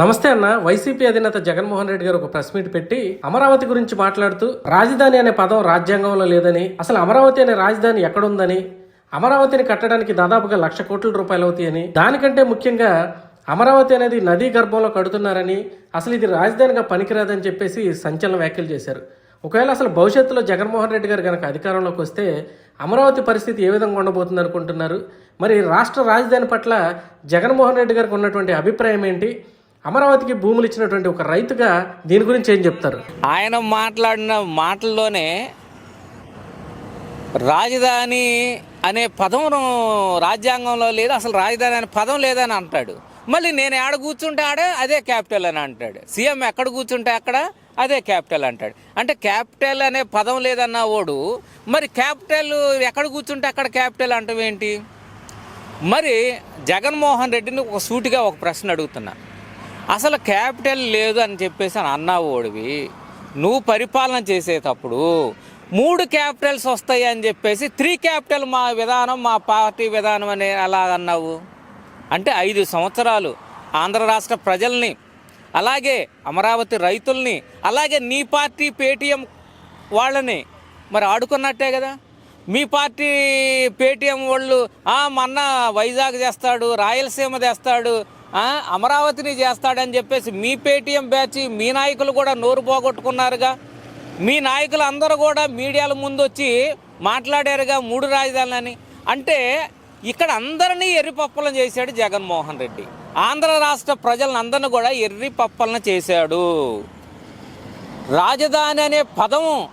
నమస్తే అన్న. వైసీపీ అధినేత జగన్మోహన్ రెడ్డి గారు ఒక ప్రెస్ మీట్ పెట్టి అమరావతి గురించి మాట్లాడుతూ రాజధాని అనే పదం రాజ్యాంగంలో లేదని అసలు అమరావతి అనే రాజధాని ఎక్కడుందని అమరావతిని కట్టడానికి దాదాపుగా లక్ష కోట్ల రూపాయలు అవుతాయని దానికంటే ముఖ్యంగా అమరావతి అనేది నదీ గర్భంలో కడుతున్నారని అసలు ఇది రాజధానిగా పనికిరాదని చెప్పేసి సంచలన వ్యాఖ్యలు చేశారు. ఒకవేళ అసలు భవిష్యత్తులో జగన్మోహన్ రెడ్డి గారు కనుక అధికారంలోకి వస్తే అమరావతి పరిస్థితి ఏ విధంగా ఉండబోతుంది అనుకుంటున్నారు? మరి రాష్ట్ర రాజధాని పట్ల జగన్మోహన్ రెడ్డి గారికి ఉన్నటువంటి అభిప్రాయం ఏంటి? అమరావతికి భూములు ఇచ్చినటువంటి ఒక రైతుగా దీని గురించి ఏం చెప్తారు? ఆయన మాట్లాడిన మాటల్లోనే రాజధాని అనే పదం రాజ్యాంగంలో లేదు అసలు రాజధాని అనే పదం లేదని అంటాడు. మళ్ళీ నేను ఆడ కూర్చుంటే ఆడే అదే క్యాపిటల్ అని అంటాడు. సీఎం ఎక్కడ కూర్చుంటే అక్కడ అదే క్యాపిటల్ అంటాడు. అంటే క్యాపిటల్ అనే పదం లేదన్న ఓడు మరి క్యాపిటల్ ఎక్కడ కూర్చుంటే అక్కడ క్యాపిటల్ అంటాం ఏంటి మరి జగన్మోహన్ రెడ్డిని ఒక సూటిగా ఒక ప్రశ్న అడుగుతున్నా. అసలు క్యాపిటల్ లేదు అని చెప్పేసి అని అన్నావు ఓడివి. నువ్వు పరిపాలన చేసేటప్పుడు మూడు క్యాపిటల్స్ వస్తాయి అని చెప్పేసి త్రీ క్యాపిటల్ మా విధానం మా పార్టీ విధానం అని ఎలా అన్నావు. అంటే ఐదు సంవత్సరాలు ఆంధ్ర రాష్ట్ర ప్రజల్ని అలాగే అమరావతి రైతుల్ని అలాగే నీ పార్టీ పేటీఎం వాళ్ళని మరి ఆడుకున్నట్టే కదా. మీ పార్టీ పేటీఎం వాళ్ళు "ఆ, వైజాగ్ చేస్తాడు రాయలసీమ చేస్తాడు అమరావతిని చేస్తాడని చెప్పేసి మీ పేటీఎం బ్యాచ్ మీ నాయకులు కూడా నోరు పోగొట్టుకున్నారుగా. మీ నాయకులు అందరూ కూడా మీడియాల ముందు వచ్చి మాట్లాడారుగా మూడు రాజధానులని. అంటే ఇక్కడ అందరినీ ఎర్రి చేశాడు జగన్మోహన్ రెడ్డి. ఆంధ్ర రాష్ట్ర ప్రజలందరినీ కూడా ఎర్రి పప్పలను చేశాడు. రాజధాని అనే పదం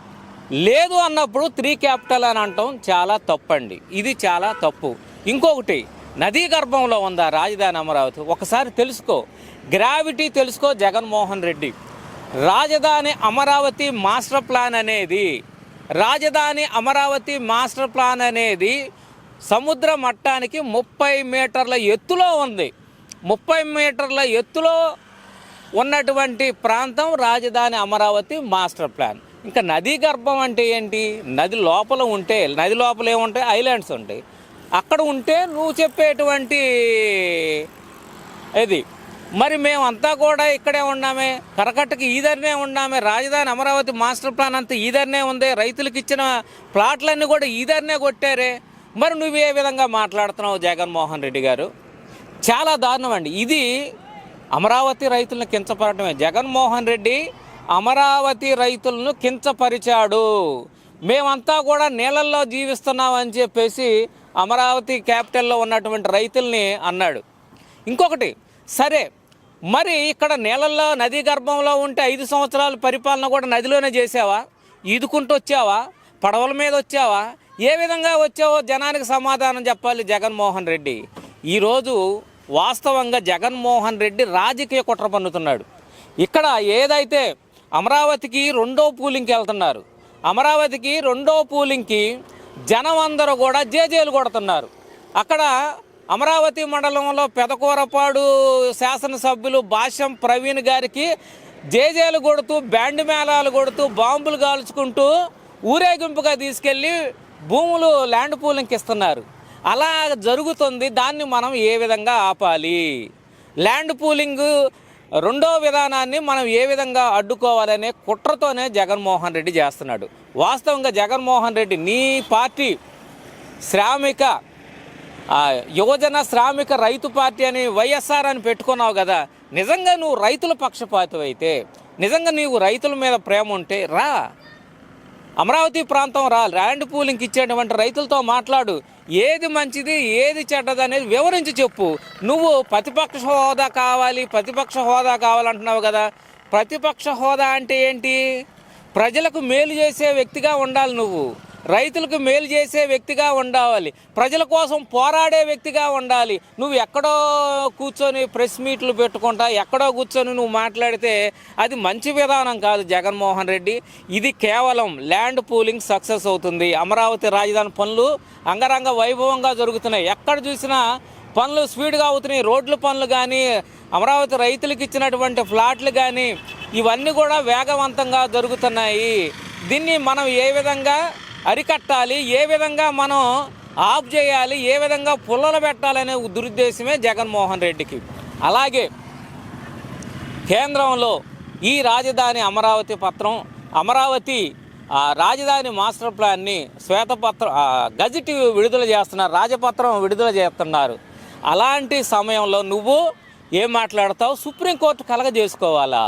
లేదు అన్నప్పుడు త్రీ క్యాపిటల్ అని అంటాం చాలా తప్పండి. ఇది చాలా తప్పు. ఇంకొకటి నదీ గర్భంలో ఉందా రాజధాని అమరావతి? ఒకసారి తెలుసుకో. గ్రావిటీ తెలుసుకో జగన్మోహన్ రెడ్డి. రాజధాని అమరావతి మాస్టర్ ప్లాన్ అనేది రాజధాని అమరావతి మాస్టర్ ప్లాన్ అనేది సముద్ర మట్టానికి ముప్పై మీటర్ల ఎత్తులో ఉంది. ముప్పై మీటర్ల ఎత్తులో ఉన్నటువంటి ప్రాంతం రాజధాని అమరావతి మాస్టర్ ప్లాన్. ఇంకా నదీ గర్భం అంటే ఏంటి? నది లోపల ఉంటే నది లోపల ఏముంటాయి? ఐలాండ్స్ ఉంటాయి. అక్కడ ఉంటే నువ్వు చెప్పేటువంటి ఇది మరి మేమంతా కూడా ఇక్కడే ఉన్నామే కరకట్టకి ఈదర్నే ఉన్నామే రాజధాని అమరావతి మాస్టర్ ప్లాన్ అంతా ఈదర్నే ఉంది రైతులకు ఇచ్చిన ప్లాట్లన్నీ కూడా ఈదర్నే కొట్టారే. మరి నువ్వు ఏ విధంగా మాట్లాడుతున్నావు జగన్మోహన్ రెడ్డి గారు? చాలా దారుణం అండి. ఇది అమరావతి రైతులను కించపరటమే జగన్మోహన్ రెడ్డి అమరావతి రైతులను కించపరిచాడు. మేమంతా కూడా నీళ్ళల్లో జీవిస్తున్నామని చెప్పేసి అమరావతి క్యాపిటల్లో ఉన్నటువంటి రైతుల్ని అన్నాడు. ఇంకొకటి సరే మరి ఇక్కడ నీళ్ళల్లో నదీ గర్భంలో ఉంటే ఐదు సంవత్సరాల పరిపాలన కూడా నదిలోనే చేసావా? ఈదుకుంటూ వచ్చావా? పడవల మీద వచ్చావా? ఏ విధంగా వచ్చావో జనానికి సమాధానం చెప్పాలి జగన్మోహన్ రెడ్డి. ఈరోజు వాస్తవంగా జగన్మోహన్ రెడ్డి రాజకీయ కుట్ర పన్నుతున్నాడు. ఇక్కడ ఏదైతే అమరావతికి రెండో పూలింగ్కి వెళ్తున్నారు అమరావతికి రెండో పూలింగ్కి జనం అందరూ కూడా జేజేలు కొడుతున్నారు. అక్కడ అమరావతి మండలంలో పెదకూరపాడు శాసనసభ్యులు భాష్యం ప్రవీణ్ గారికి జేజేలు కొడుతూ బ్యాండ్ మేళాలు కొడుతూ బాంబులు కాల్చుకుంటూ ఊరేగింపుగా తీసుకెళ్ళి భూములు ల్యాండ్ పూలింగ్కి ఇస్తున్నారు. అలా జరుగుతుంది. దాన్ని మనం ఏ విధంగా ఆపాలి? ల్యాండ్ పూలింగ్ రెండో విధానాన్ని మనం ఏ విధంగా అడ్డుకోవాలనే కుట్రతోనే జగన్మోహన్ రెడ్డి చేస్తున్నాడు. వాస్తవంగా జగన్మోహన్ రెడ్డి నీ పార్టీ శ్రామిక యువజన శ్రామిక రైతు పార్టీ అని వైఎస్ఆర్ అని పెట్టుకున్నావు కదా నిజంగా నువ్వు రైతుల పక్షపాతం అయితే నిజంగా నీవు రైతుల మీద ప్రేమ ఉంటే రా. అమరావతి ప్రాంతం రా ల్యాండ్ పూలింగ్ ఇచ్చేటువంటి రైతులతో మాట్లాడు. ఏది మంచిది ఏది చెడ్డది అనేది వివరించి చెప్పు. నువ్వు ప్రతిపక్ష హోదా కావాలి ప్రతిపక్ష హోదా కావాలంటున్నావు కదా. ప్రతిపక్ష హోదా అంటే ఏంటి? ప్రజలకు మేలు చేసే వ్యక్తిగా ఉండాలి నువ్వు. రైతులకు మేలు చేసే వ్యక్తిగా ఉండాలి. ప్రజల కోసం పోరాడే వ్యక్తిగా ఉండాలి. నువ్వు ఎక్కడో కూర్చొని ప్రెస్ మీట్లు పెట్టుకుంటా ఎక్కడో కూర్చొని నువ్వు మాట్లాడితే అది మంచి విధానం కాదు జగన్మోహన్ రెడ్డి. ఇది కేవలం ల్యాండ్ పూలింగ్ సక్సెస్ అవుతుంది. అమరావతి రాజధాని పనులు అంగరంగ వైభవంగా జరుగుతున్నాయి. ఎక్కడ చూసినా పనులు స్పీడ్గా అవుతున్నాయి. రోడ్ల పనులు కానీ అమరావతి రైతులకు ఇచ్చినటువంటి ఫ్లాట్లు కానీ ఇవన్నీ కూడా వేగవంతంగా జరుగుతున్నాయి. దీన్ని మనం ఏ విధంగా అరికట్టాలి ఏ విధంగా మనం ఆఫ్ చేయాలి ఏ విధంగా పుల్లలు పెట్టాలనే దురుద్దేశమే జగన్మోహన్ రెడ్డికి. అలాగే కేంద్రంలో ఈ రాజధాని అమరావతి పత్రం అమరావతి రాజధాని మాస్టర్ ప్లాన్ని శ్వేతపత్రం ఆ, గజెట్ విడుదల చేస్తున్నారు రాజపత్రం విడుదల చేస్తున్నారు. అలాంటి సమయంలో నువ్వు ఏం మాట్లాడతావు? సుప్రీంకోర్టు కలగజేసుకోవాలా?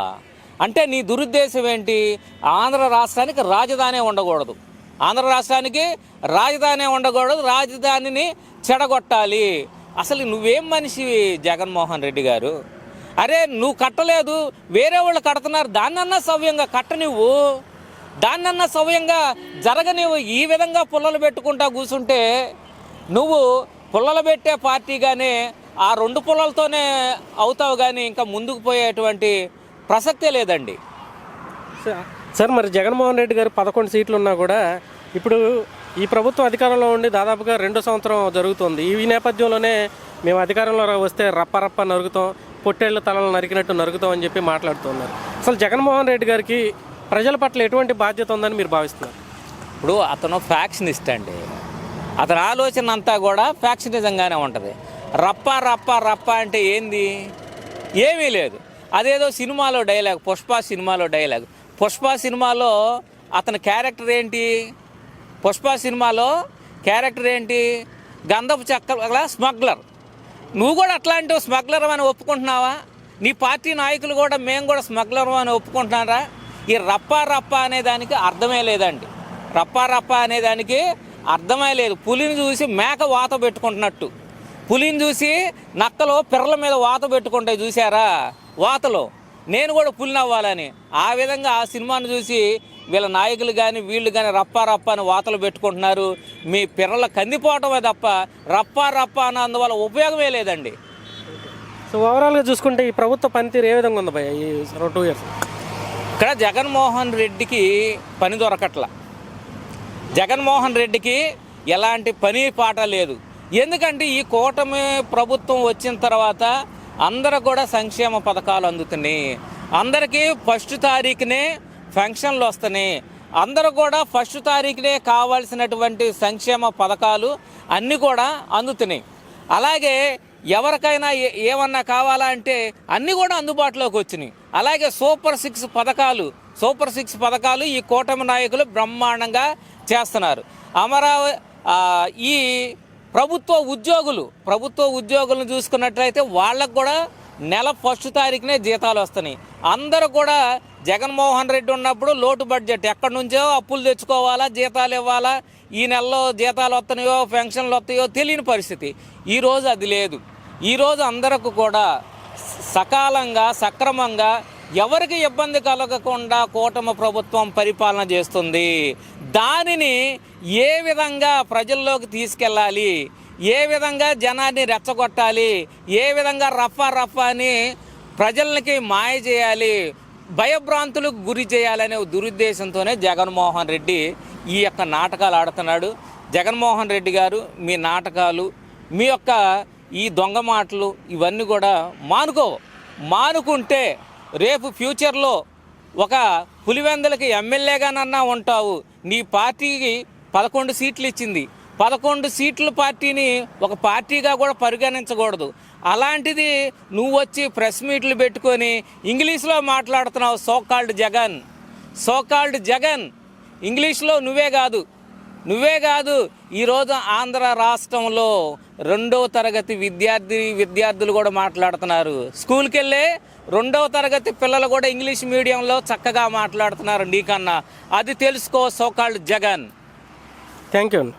అంటే నీ దురుద్దేశం ఏంటి? ఆంధ్ర రాష్ట్రానికి రాజధాని ఉండకూడదు. ఆంధ్ర రాష్ట్రానికి రాజధాని ఉండకూడదు రాజధానిని చెడగొట్టాలి. అసలు నువ్వేం మనిషివి జగన్మోహన్ రెడ్డి గారు? అరే నువ్వు కట్టలేదు వేరే వాళ్ళు కడుతున్నారు దాన్నన్నా సవ్యంగా కట్ట నువ్వు దాన్నన్నా సవ్యంగా జరగనివ్వు. ఈ విధంగా పుల్లలు పెట్టుకుంటా కూర్చుంటే నువ్వు పుల్లలు పెట్టే పార్టీగానే ఆ రెండు పుల్లలతోనే అవుతావు కానీ ఇంకా ముందుకు పోయేటువంటి ప్రసక్తే లేదండి. స- సార్ మరి జగన్మోహన్ రెడ్డి గారు పదకొండు సీట్లు ఉన్నా కూడా ఇప్పుడు ఈ ప్రభుత్వం అధికారంలో ఉండి దాదాపుగా రెండో సంవత్సరం జరుగుతుంది. ఈ నేపథ్యంలోనే మేము అధికారంలో వస్తే రప్పరప్ప నరుగుతాం పొట్టేళ్ళ తలలు నరికినట్టు నరుగుతాం అని చెప్పి మాట్లాడుతున్నారు. అసలు జగన్మోహన్ రెడ్డి గారికి ప్రజల పట్ల ఎటువంటి బాధ్యత ఉందని మీరు భావిస్తున్నారు? ఇప్పుడు అతను ఫ్యాక్షనిస్ట్ అండి. అతని ఆలోచన అంతా కూడా ఫ్యాక్షనిజంగానే ఉంటుంది. రప్ప రప్ప రప్ప అంటే ఏంది? ఏమీ లేదు. అదేదో సినిమాలో డైలాగ్ పుష్ప సినిమాలో డైలాగ్ పుష్ప సినిమాలో అతని క్యారెక్టర్ ఏంటి? పుష్ప సినిమాలో క్యారెక్టర్ ఏంటి? గంధపు చెక్కల స్మగ్లర్. నువ్వు కూడా అట్లాంటి స్మగ్లర్ అని ఒప్పుకుంటున్నావా? నీ పార్టీ నాయకులు కూడా మేము కూడా స్మగ్లర్ అని ఒప్పుకుంటున్నారా? ఈ రప్పా రప్ప అనే దానికి అర్థమే లేదండి. రప్పా రప్ప అనే దానికి అర్థమే లేదు. పులిని చూసి మేక వాత పెట్టుకుంటున్నట్టు. పులిని చూసి నక్కలు పిర్రల మీద వాత పెట్టుకుంటాయి చూసారా? వాతలో. నేను కూడా పులిని అవ్వాలని ఆ విధంగా ఆ సినిమాను చూసి వీళ్ళ నాయకులు కానీ వీళ్ళు కానీ రప్పా రప్ప అని వాతలు పెట్టుకుంటున్నారు. మీ పిర్రల కందిపోవటమే తప్ప రప్పా రప్ప అన్నందువల్ల ఉపయోగమే లేదండి. సో ఓవరాల్గా చూసుకుంటే ఈ ప్రభుత్వ పనితీరు ఏ విధంగా ఉంది భయ్య ఈ టూ ఇయర్స్ ఇక్కడ జగన్మోహన్ రెడ్డికి పని దొరకట్ల. జగన్మోహన్ రెడ్డికి ఎలాంటి పని పాట లేదు. ఎందుకంటే ఈ కూటమి ప్రభుత్వం వచ్చిన తర్వాత అందరూ కూడా సంక్షేమ పథకాలు అందుతున్నాయి. అందరికీ ఫస్ట్ తారీఖునే ఫంక్షన్లు వస్తున్నాయి. అందరూ కూడా ఫస్ట్ తారీఖునే కావాల్సినటువంటి సంక్షేమ పథకాలు అన్నీ కూడా అందుతున్నాయి. అలాగే ఎవరికైనా ఏమన్నా కావాలా అంటే అన్నీ కూడా అందుబాటులోకి వచ్చినాయి. అలాగే సూపర్ సిక్స్ పథకాలు సూపర్ సిక్స్ పథకాలు ఈ కూటమి నాయకులు బ్రహ్మాండంగా చేస్తున్నారు. అమరావతి ఈ ప్రభుత్వ ఉద్యోగులు ప్రభుత్వ ఉద్యోగులను చూసుకున్నట్లయితే వాళ్ళకు కూడా నెల ఫస్ట్ తారీఖునే జీతాలు వస్తున్నాయి. అందరూ కూడా జగన్మోహన్ రెడ్డి ఉన్నప్పుడు లోటు బడ్జెట్ ఎక్కడి నుంచో అప్పులు తెచ్చుకోవాలా జీతాలు ఇవ్వాలా ఈ నెలలో జీతాలు వస్తున్నాయో పెన్షన్లు వస్తాయో తెలియని పరిస్థితి. ఈరోజు అది లేదు. ఈరోజు అందరికి కూడా సకాలంగా సక్రమంగా ఎవరికి ఇబ్బంది కలగకుండా కూటమి ప్రభుత్వం పరిపాలన చేస్తుంది. దానిని ఏ విధంగా ప్రజల్లోకి తీసుకెళ్ళాలి? ఏ విధంగా జనాన్ని రెచ్చగొట్టాలి? ఏ విధంగా రఫా రఫా అని ప్రజలకి మాయ చేయాలి? భయభ్రాంతులకు గురి చేయాలనే దురుద్దేశంతోనే జగన్మోహన్ రెడ్డి ఈ యొక్క నాటకాలు ఆడుతున్నాడు. జగన్మోహన్ రెడ్డి గారు మీ నాటకాలు మీ యొక్క ఈ దొంగ మాటలు ఇవన్నీ కూడా మానుకో. మానుకుంటే రేపు ఫ్యూచర్లో ఒక పులివెందులకి ఎమ్మెల్యేగానన్నా ఉంటావు. నీ పార్టీకి పదకొండు సీట్లు ఇచ్చింది. పదకొండు సీట్ల పార్టీని ఒక పార్టీగా కూడా పరిగణించకూడదు. అలాంటిది నువ్వు వచ్చి ప్రెస్ మీట్లు పెట్టుకొని ఇంగ్లీష్లో మాట్లాడుతున్నావు సోకాల్డ్ జగన్. సోకాల్డ్ జగన్. ఇంగ్లీష్లో నువ్వే కాదు. నువ్వే కాదు ఈరోజు ఆంధ్ర రాష్ట్రంలో రెండవ తరగతి విద్యార్థి విద్యార్థులు కూడా మాట్లాడుతున్నారు. స్కూల్కి వెళ్ళే రెండవ తరగతి పిల్లలు కూడా ఇంగ్లీష్ మీడియంలో చక్కగా మాట్లాడుతున్నారు నీకన్నా. అది తెలుసుకో సోకాల్డ్ జగన్. థ్యాంక్ యూ అండి